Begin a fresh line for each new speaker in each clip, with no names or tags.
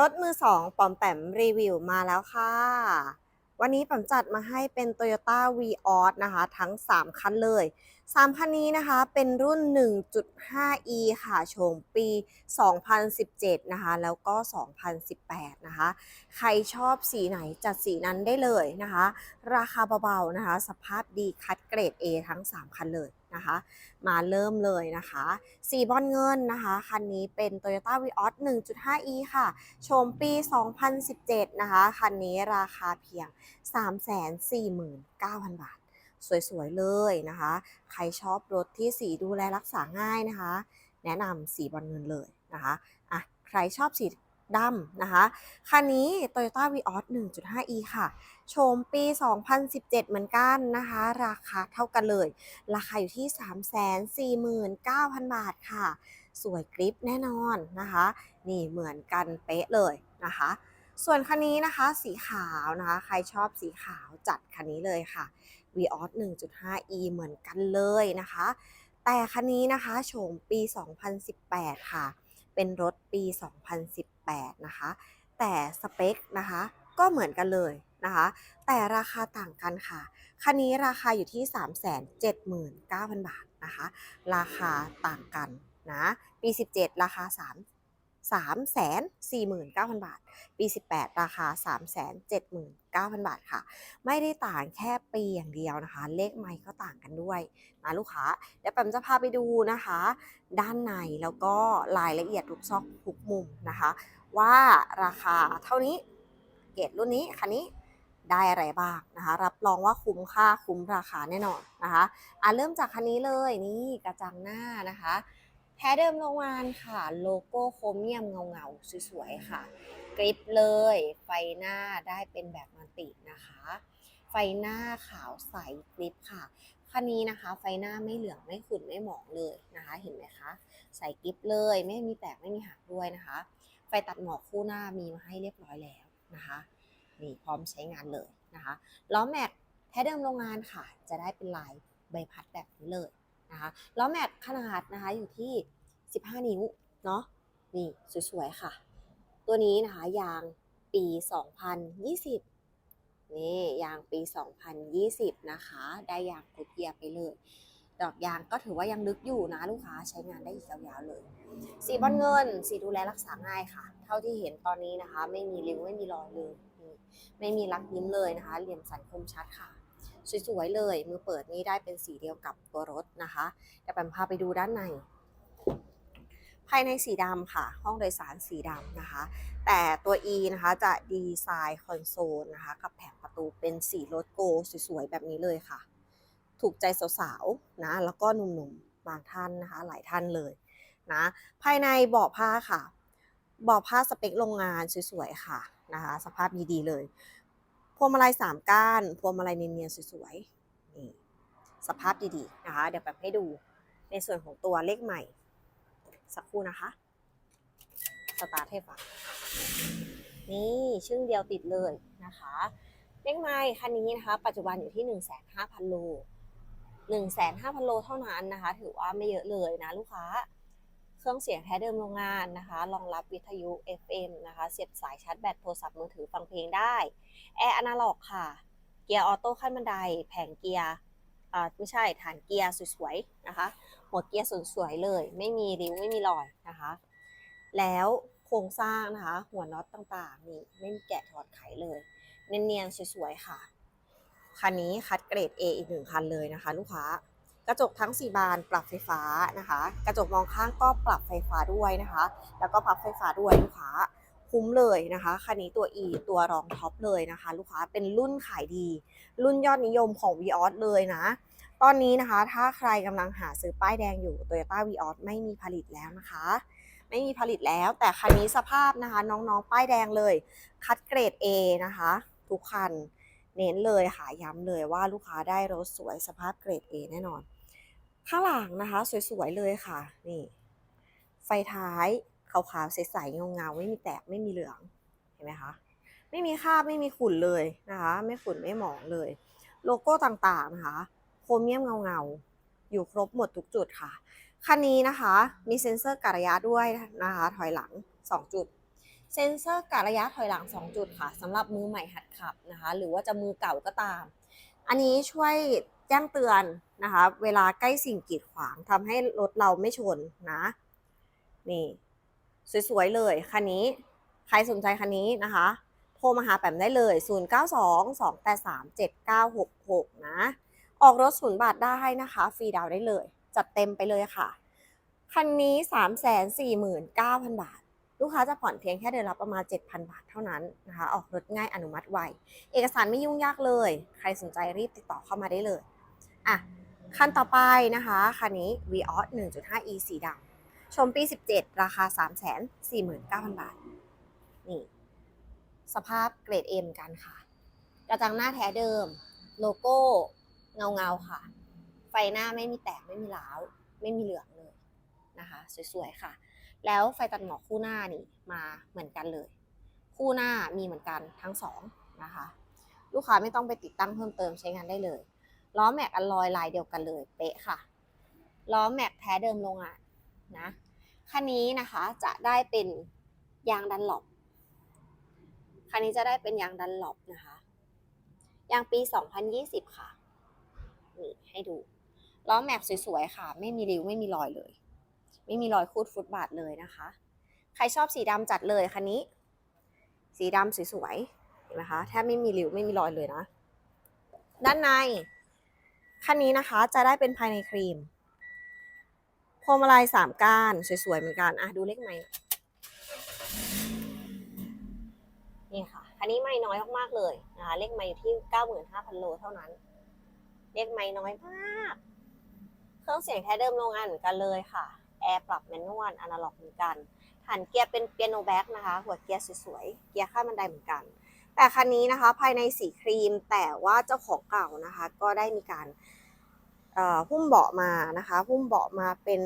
รถมือสองปอมแปมรีวิวมาแล้วค่ะ วันนี้ปอมจัดมาให้เป็น Toyota v ีออนะคะ ทั้ง 3 คันเลย 3 คันนี้นะคะเป็นรุ่น 1.5e ค่ะโฉมปี 2017 นะคะ แล้วก็ 2018 นะคะ ใครชอบสีไหนจัดสีนั้นได้เลยนะคะ ราคาเบาๆนะคะ สภาพดีคัดเกรด A ทั้ง 3 คันเลย นะคะ มาเริ่มเลยนะคะสีบอลเงินนะคะ คันนี้เป็น Toyota v ีออ 1.5e ค่ะโฉมปี 2017 นะคะ คันนี้ราคาเพียง 349,000 บาท สวยๆ เลยนะคะ ใครชอบรถที่สีดูแลรักษาง่ายนะคะ แนะนำสีบอลเงินเลยนะคะอะใครชอบสีดำนะคะ คันนี้ Toyota v ีออ 1.5e ค่ะ โฉมปี 2017 เหมือนกันนะคะ ราคาเท่ากันเลย ราคาอยู่ที่ 349,000 บาทค่ะ สวยกริปแน่นอนนะคะ นี่เหมือนกันเป๊ะเลยนะคะ ส่วนคันนี้นะคะสีขาวนะคะ ใครชอบสีขาวจัดคันนี้เลยค่ะ v ีออ 1.5e เหมือนกันเลยนะคะ แต่คันนี้นะคะโฉมปี 2018 ค่ะ เป็นรถปี 2018 นะคะ แต่สเปคนะคะ ก็เหมือนกันเลย นะคะ แต่ราคาต่างกันค่ะ คันนี้ราคาอยู่ที่ 379,000 บาทนะคะ ราคาต่างกันนะปี 17 ราคา 3 349,000 บาท ปี 18 ราคา 379,000 บาทค่ะ ไม่ได้ต่างแค่ปีอย่างเดียวนะคะ เลขไมค์ก็ต่างกันด้วยนะลูกค้าเดี๋ยวแปมจะพาไปดูนะคะ ด้านในแล้วก็รายละเอียดทุกซอกทุกมุมนะคะ ว่าราคาเท่านี้เกรดรุ่นนี้คันนี้ ได้อะไรบ้างนะคะ รับรองว่าคุ้มค่าคุ้มราคาแน่นอนนะคะอะเริ่มจากคันนี้เลยนี่กระจังหน้านะคะแท้เดิมโรงงานค่ะ โลโก้โครเมียมเงาๆสวยๆค่ะกริปเลยไฟหน้าได้เป็นแบบมัลตินะคะ ไฟหน้าขาวใสกริปค่ะคันนี้นะคะ ไฟหน้าไม่เหลืองไม่ขุ่นไม่หมองเลยนะคะ เห็นไหมคะใส่กริปเลยไม่มีแตกไม่มีหักด้วยนะคะ ไฟตัดหมอกคู่หน้ามีมาให้เรียบร้อยแล้วนะคะ นี่พร้อมใช้งานเลยนะคะล้อแม็กแท้เดิมโรงงานค่ะ จะได้เป็นลายใบพัดแบบนี้เลยนะคะล้อแม็กขนาดนะคะอยู่ที่ 15 นิ้วเนาะนี่สวยๆค่ะ ตัวนี้นะคะยางปี 2020 นี่ยางปี 2020 นะคะ ได้ยางกุดเยียร์ไปเลย ดอกยางก็ถือว่ายังลึกอยู่นะลูกค้าใช้งานได้อีกยาวๆเลย สีบอลเงิน สีดูแลรักษาง่ายค่ะ เท่าที่เห็นตอนนี้นะคะ ไม่มีริ้วไม่มีรอยเลย นี่ไม่มีรักยิ้มเลยนะคะ เหลี่ยมสันคมชัดค่ะ สวยๆเลย มือเปิดนี้ได้เป็นสีเดียวกับตัวรถนะคะเดี๋ยวแปมพาไปดูด้านใน ภายในสีดำค่ะ ห้องโดยสารสีดำนะคะ แต่ตัว E นะคะจะดีไซน์คอนโซลนะคะ กับแผงประตูเป็นสีรถโกสวยๆแบบนี้เลยค่ะ ถูกใจสาวๆนะแล้วก็หนุ่มๆบางท่านนะคะ หลายท่านเลยนะภายในเบาะผ้าค่ะ เบาะผ้าสเปคโรงงานสวยๆค่ะ นะคะ สภาพดีๆเลย พวงมาลัยสามก้าน พวงมาลัยเนียนๆสวยๆนี่สภาพดีๆนะคะ เดี๋ยวแบบให้ดูในส่วนของตัวเลขใหม่ สักครู่นะคะ สตาร์ทให้ฟังนี่ชึ่งเดียวติดเลยนะคะ เลขไม้คันนี้นะคะ ปัจจุบันอยู่ที่ 15,000 โล 15,000 โลเท่านั้นนะคะ ถือว่าไม่เยอะเลยนะลูกค้า เครื่องเสียงแท้เดิมโรงงานนะคะ รองรับวิทยุ FM นะคะ เสียบสายชาร์จแบตโทรศัพท์มือถือฟังเพลงได้ แอร์อนาล็อกค่ะ เกียร์ออโต้ขั้นบันได แผงเกียร์อ่าไม่ใช่ฐานเกียร์สวยๆนะคะ หัวเกียร์สวยๆเลย ไม่มีริ้วไม่มีรอยนะคะ แล้วโครงสร้างนะคะ หัวน็อตต่างๆ นี่ไม่มีแกะถอดไขเลย เนียนๆสวยๆค่ะ คันนี้คัดเกรด A อีกหนึ่งคันเลยนะคะ ลูกค้า กระจกทั้ง 4 บานปรับไฟฟ้านะคะ กระจกมองข้างก็ปรับไฟฟ้าด้วยนะคะ แล้วก็พับไฟฟ้าด้วยลูกค้าคุ้มเลยนะคะคันนี้ตัว E ตัวรองท็อปเลยนะคะ ลูกค้าเป็นรุ่นขายดี รุ่นยอดนิยมของ v ีออเลยนะ ตอนนี้นะคะ ถ้าใครกำลังหาซื้อป้ายแดงอยู่ Toyota v ีออไม่มีผลิตแล้วนะคะ ไม่มีผลิตแล้ว แต่คันนี้สภาพนะคะ น้องๆ ป้ายแดงเลย คัดเกรด A นะคะ ทุกคัน เน้นเลยค่ะย้ำเลยว่าลูกค้าได้รถสวยสภาพเกรด A แน่นอน ข้างหลังนะคะ สวยๆเลยค่ะ นี่ ไฟท้ายขาวๆใสๆเงาๆไม่มีแตกไม่มีเหลืองเห็นไหมคะไม่มีคราบไม่มีขุ่นเลยนะคะ ไม่ขุ่นไม่หมองเลย โลโก้ต่างๆนะคะ โครเมียมเงาๆ อยู่ครบหมดทุกจุดค่ะ คันนี้นะคะมีเซ็นเซอร์การะยะด้วยนะคะ ถอยหลัง 2 จุด เซ็นเซอร์กะระยะถอยหลัง 2 จุดค่ะสำหรับมือใหม่หัดขับนะคะ หรือว่าจะมือเก่าก็ตาม อันนี้ช่วย แจ้งเตือนนะคะ เวลาใกล้สิ่งกีดขวางทำให้รถเราไม่ชนนะ นี่ สวยๆเลยคันนี้ ใครสนใจคันนี้นะคะ โทรมาหาแปมได้เลย 0922837966 นะ ออกรถศูนย์บาทได้นะคะ ฟรีดาวได้เลย จัดเต็มไปเลยค่ะ คันนี้ 349,000 บาทลูกค้าจะผ่อนเพียงแค่เดือนละประมาณ 7,000 บาทเท่านั้นนะคะ ออกรถง่ายอนุมัติไว เอกสารไม่ยุ่งยากเลย ใครสนใจรีบติดต่อเข้ามาได้เลย อะคันต่อไปนะคะคันนี้ Vios 1.5e สีดำชมปี 17 ราคา 349,000 บาท นี่ สภาพเกรด M กันค่ะ กระจังหน้าแท้เดิม โลโก้เงาเงาๆค่ะ ไฟหน้าไม่มีแตกไม่มีร้าว ไม่มีเหลืองเลยนะคะ สวยๆ ค่ะ แล้วไฟตัดหมอกคู่หน้านี่มาเหมือนกันเลย คู่หน้ามีเหมือนกันทั้งสองนะคะ ลูกค้าไม่ต้องไปติดตั้งเพิ่มเติมใช้งานได้เลย ล้อแม็กอลลอยลายเดียวกันเลยเป๊ะค่ะ ล้อแม็กแท้เดิมโรงงานนะ คันนี้นะคะจะได้เป็นยางดันหลบคันนี้จะได้เป็นยางดันหลบนะคะ ยางปี 2020 ค่ะ นี่ให้ดู ล้อแม็กสวยๆ ค่ะ ไม่มีริ้วไม่มีรอยเลย ไม่มีรอยคูดฟุตบาทเลยนะคะ ใครชอบสีดำจัดเลยคันนี้ สีดำสวยๆ เห็นไหมคะ แทบไม่มีริ้วไม่มีรอยเลยนะ ด้านใน คันนี้นะคะจะได้เป็นภายในครีม พวงมาลัยสามก้านสวยๆเหมือนกันอะดูเลขไม้หน่ยนี่ค่ะคันนี้ไม่น้อยมากๆเลยนะคะเลขไม้อยู่ที่95,000โลเท่านั้น เลขไม้น้อยมาก เครื่องเสียงแท้เดิมโรงงานเหมือนกันเลยค่ะแอร์ปรับแมนนวลอนาล็อกเหมือนกันฐานเกียร์เป็นเปียโนแบ็กนะคะ หัวเกียร์สวยๆเกียร์ข้ามบันไดเหมือนกัน แต่คันนี้นะคะภายในสีครีมแต่ว่าเจ้าของเก่านะคะ ก็ได้มีการเอ่อหุ้มเบาะมานะคะหุ้มเบาะมาเป็น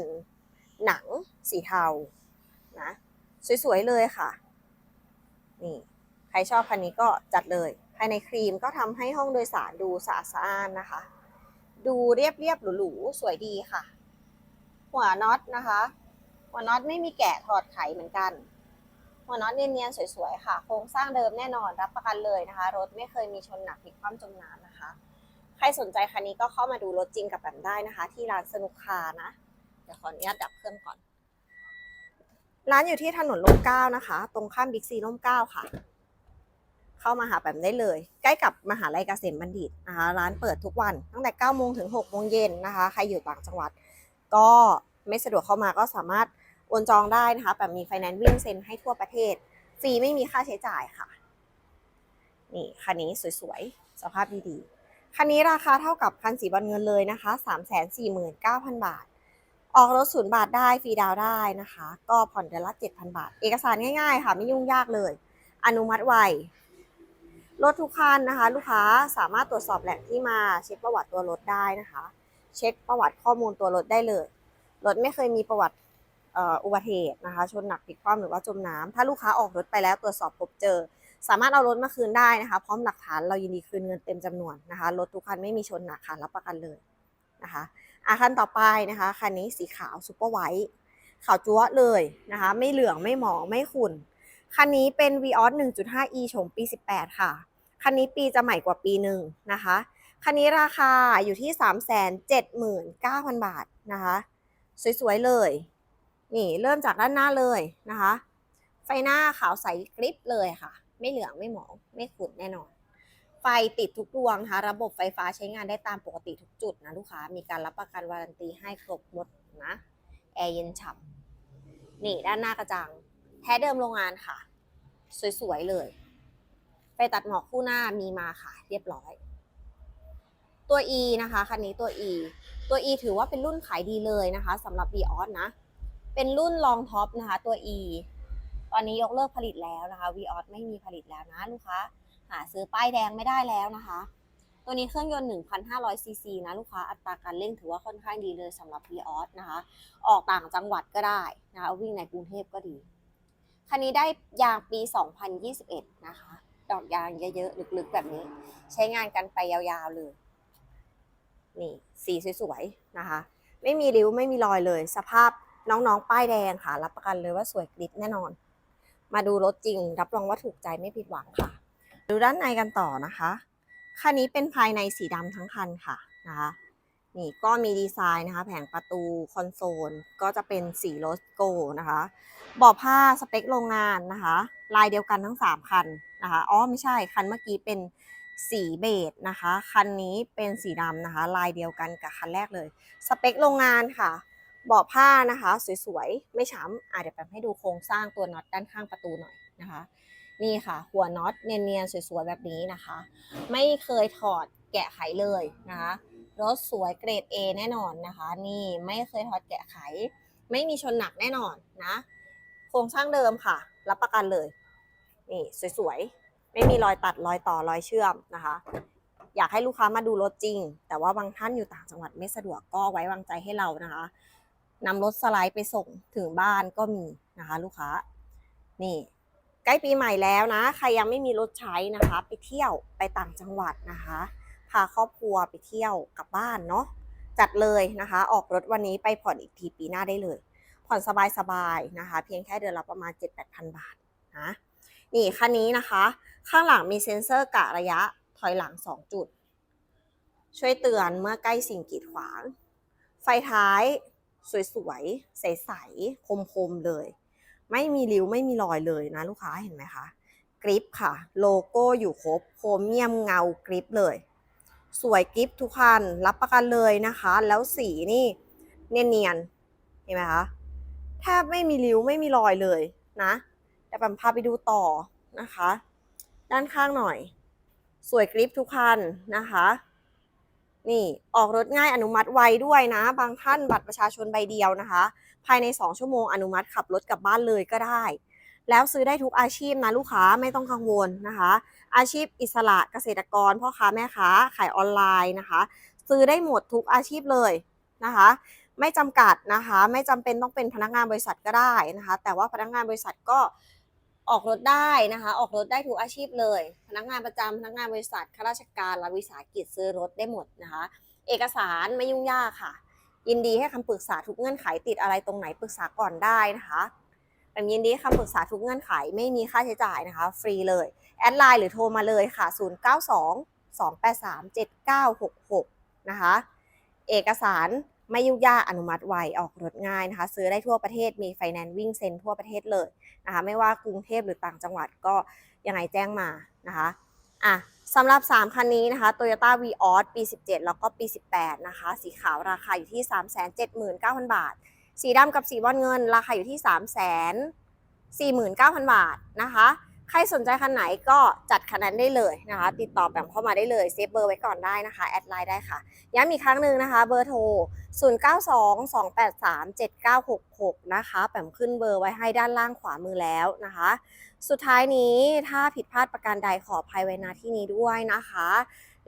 หนังสีเทานะสวยๆเลยค่ะนี่ใครชอบคันนี้ก็จัดเลยภายในครีมก็ทำให้ห้องโดยสารดูสะอาดสะอ้านนะคะ ดูเรียบเรียบๆหรูๆสวยดีค่ะ หัวน็อตนะคะ หัวน็อตไม่มีแกะถอดไขเหมือนกัน หัวน็อตเนียนๆสวยๆค่ะ โครงสร้างเดิมแน่นอนรับประกันเลยนะคะ รถไม่เคยมีชนหนักพลิกคว่ำจมน้ำนะคะ ใครสนใจคันนี้ก็เข้ามาดูรถจริงกับแบมได้นะคะ ที่ร้านสนุกคานะ เดี๋ยวขออนุญาตดับเครื่องก่อน ร้านอยู่ที่ถนนร่มเก้านะคะ ตรงข้ามบิ๊กซีร่มเก้าค่ะ เข้ามาหาแบมได้เลย ใกล้กับมหาลัยเกษมบัณฑิตนะคะ ร้านเปิดทุกวันตั้งแต่9โมงถึง6โมงเย็นนะคะ ใครอยู่ต่างจังหวัด ก็ไม่สะดวกเข้ามาก็สามารถ โอนจองได้นะคะแบบมีไฟแนนซ์วิ่งเซ็นให้ทั่วประเทศ ฟรีไม่มีค่าใช้จ่ายค่ะ นี่คันนี้สวยๆ สภาพดีๆ คันนี้ราคาเท่ากับคันสีบอลเงินเลยนะคะ 349,000 บาท ออกรถศูนย์บาทได้ฟรีดาวได้นะคะ ก็ผ่อนเดือนละ 7,000 บาท เอกสารง่ายๆ ค่ะ ไม่ยุ่งยากเลย อนุมัติไวรถทุกคันนะคะ ลูกค้าสามารถตรวจสอบแหล่งที่มาเช็คประวัติตัวรถได้นะคะ เช็คประวัติข้อมูลตัวรถได้เลย รถไม่เคยมีประวัติ อุบัติเหตุนะคะ ชนหนักพลิกคว่ำหรือว่าจมน้ำถ้าลูกค้าออกรถไปแล้วตรวจสอบพบเจอ สามารถเอารถมาคืนได้นะคะ พร้อมหลักฐานเรายินดีคืนเงินเต็มจำนวนนะคะรถทุกคันไม่มีชนหนักค่ะรับประกันเลยนะคะอาคันต่อไปนะคะคันนี้สีขาวซูเปอร์ไวท์ขาวจั๊วะเลยนะคะ ไม่เหลืองไม่หมองไม่ขุ่นคันนี้เป็น Vios 1.5e โฉมปี 18 ค่ะ คันนี้ปีจะใหม่กว่าปีหนึ่งนะคะ คันนี้ราคาอยู่ที่ 379,000 บาทนะคะ สวยๆเลย นี่เริ่มจากด้านหน้าเลยนะคะ ไฟหน้าขาวใสกริบเลยค่ะ ไม่เหลืองไม่หมองไม่ขุ่นแน่นอน ไฟติดทุกดวงนะคะระบบไฟฟ้าใช้งานได้ตามปกติทุกจุดนะลูกค้า มีการรับประกันวารันตีให้ครบหมดนะ แอร์เย็นฉ่ำนี่ด้านหน้ากระจัง แท้เดิมโรงงานค่ะ สวยๆเลยไปตัดหมอกคู่หน้ามีมาค่ะ เรียบร้อย ตัว E นะคะคันนี้ตัว E ตัว E ถือว่าเป็นรุ่นขายดีเลยนะคะสำหรับ Vios นะ เป็นรุ่นรองท็อปนะคะตัว E ตอนนี้ยกเลิกผลิตแล้วนะคะ Vios ไม่มีผลิตแล้วนะลูกค้าหาซื้อป้ายแดงไม่ได้แล้วนะคะ ตัวนี้เครื่องยนต์ 1,500ซีซีนะลูกค้าอัตราการเร่งถือว่าค่อนข้างดีเลยสำหรับ Vios นะคะ ออกต่างจังหวัดก็ได้นะคะวิ่งในกรุงเทพก็ดีคันนี้ได้ยางปี 2021 นะคะ ดอกยางเยอะๆ ลึกๆ แบบนี้ ใช้งานกันไปยาวๆ เลย นี่ สีสวยๆ นะคะ ไม่มีริ้ว ไม่มีรอยเลย สภาพ น้องๆ ป้ายแดงค่ะ รับประกันเลยว่าสวยกริบแน่นอน มาดูรถจริง รับรองว่าถูกใจไม่ผิดหวังค่ะ ดูด้านในกันต่อนะคะคันนี้เป็นภายในสีดำทั้งคันค่ะนะคะนี่ก็มีดีไซน์นะคะ แผงประตูคอนโซล ก็จะเป็นสีโลโกนะคะเบาะผ้าสเปคโรงงานนะคะ ลายเดียวกันทั้ง 3 คันนะคะอ๋อไม่ใช่คันเมื่อกี้เป็นสีเบจนะคะ คันนี้เป็นสีดำนะคะ ลายเดียวกันกับคันแรกเลย สเปคโรงงานค่ะ บาะผ้านะคะสวยๆ ไม่ช้ำอะเดี๋ยวแป๊บให้ดูโครงสร้างตัวน็อตด้านข้างประตูหน่อยนะคะ นี่ค่ะ หัวน็อตเนียนๆ สวยๆ แบบนี้นะคะ ไม่เคยถอดแกะไขเลยนะคะรถสวยเกรด A แน่นอนนะคะ นี่ไม่เคยถอดแกะไข ไม่มีชนหนักแน่นอนนะ โครงสร้างเดิมค่ะ รับประกันเลยนี่สวยๆ ไม่มีรอยตัดรอยต่อรอยเชื่อมนะคะ อยากให้ลูกค้ามาดูรถจริง แต่ว่าบางท่านอยู่ต่างจังหวัดไม่สะดวกก็ไว้วางใจให้เรานะคะ นำรถสไลด์ไปส่งถึงบ้านก็มีนะคะ ลูกค้า นี่ใกล้ปีใหม่แล้วนะ ใครยังไม่มีรถใช้นะคะ ไปเที่ยวไปต่างจังหวัดนะคะ พาครอบครัวไปเที่ยวกลับบ้านเนาะจัดเลยนะคะ ออกรถวันนี้ไปผ่อนอีกทีปีหน้าได้เลย ผ่อนสบายๆนะคะ เพียงแค่เดือนละประมาณ 7-8,000 บาทนะนี่คันนี้นะคะ ข้างหลังมีเซ็นเซอร์กะระยะถอยหลัง 2 จุด ช่วยเตือนเมื่อใกล้สิ่งกีดขวาง ไฟท้าย สวยๆ ใสๆ คมๆ เลย ไม่มีริ้วไม่มีรอยเลยนะลูกค้าเห็นไหมคะ กริปค่ะ โลโก้อยู่ครบ โครเมียมเงากริปเลย สวยกริปทุกคัน รับประกันเลยนะคะ แล้วสีนี่เนียนๆ เห็นไหมคะ แทบไม่มีริ้วไม่มีรอยเลยนะแต่ปัมพาไปดูต่อนะคะ ด้านข้างหน่อย สวยกริปทุกคันนะคะ นี่ออกรถง่ายอนุมัติไวด้วยนะ บางท่านบัตรประชาชนใบเดียวนะคะ ภายใน 2 ชั่วโมงอนุมัติขับรถกลับบ้านเลยก็ได้ แล้วซื้อได้ทุกอาชีพนะลูกค้าไม่ต้องกังวลนะคะ อาชีพอิสระเกษตรกรพ่อค้าแม่ค้าขายออนไลน์นะคะ ซื้อได้หมดทุกอาชีพเลยนะคะ ไม่จำกัดนะคะ ไม่จำเป็นต้องเป็นพนักงานบริษัทก็ได้นะคะ แต่ว่าพนักงานบริษัทก็ ออกรถได้นะคะ ออกรถได้ทุกอาชีพเลย พนักงานประจำพนักงานบริษัทข้าราชการรัฐวิสาหกิจซื้อรถได้หมดนะคะ เอกสารไม่ยุ่งยากค่ะ ยินดีให้คำปรึกษาทุกเงื่อนไขติดอะไรตรงไหนปรึกษาก่อนได้นะคะแบบยินดีคำปรึกษาทุกเงื่อนไขไม่มีค่าใช้จ่ายนะคะ ฟรีเลย แอดไลน์หรือโทรมาเลยค่ะ 092 283 7966 นะคะ เอกสาร ไม่ยุ่งยากอนุมัติไวออกรถง่ายนะคะ ซื้อได้ทั่วประเทศมีไฟแนนซ์วิ่งเซ็นทั่วประเทศเลยนะคะ ไม่ว่ากรุงเทพหรือต่างจังหวัดก็ยังไงแจ้งมานะคะอะสำหรับ 3 คันนี้นะคะ Toyota v ีออสปี 17 แล้วก็ปี 18 นะคะ สีขาวราคาอยู่ที่ 379,000 บาท สีดำกับสีบอลเงิน ราคาอยู่ที่ 349,000 บาทนะคะ ใครสนใจคันไหนก็จัดคันนั้นได้เลยนะคะ ติดต่อแปมเข้ามาได้เลยเซฟเบอร์ไว้ก่อนได้นะคะแอดไลน์ได้ค่ะย้ำอีกครั้งหนึ่งนะคะ เบอร์โทร 0922837966 นะคะ แปมขึ้นเบอร์ไว้ให้ด้านล่างขวามือแล้วนะคะ สุดท้ายนี้ถ้าผิดพลาดประการใดขออภัยไว้ณที่นี้ด้วยนะคะ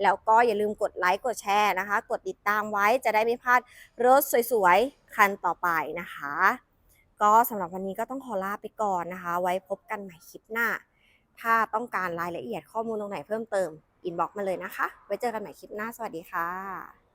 แล้วก็อย่าลืมกดไลค์กดแชร์นะคะ กดติดตามไว้จะได้ไม่พลาดรถสวยๆ คันต่อไปนะคะ ก็สำหรับวันนี้ก็ต้องขอลาไปก่อนนะคะ ไว้พบกันใหม่คลิปหน้า ถ้าต้องการรายละเอียดข้อมูลตรงไหนเพิ่มเติมอินบ็อกมาเลยนะคะ ไว้เจอกันใหม่คลิปหน้า สวัสดีค่ะ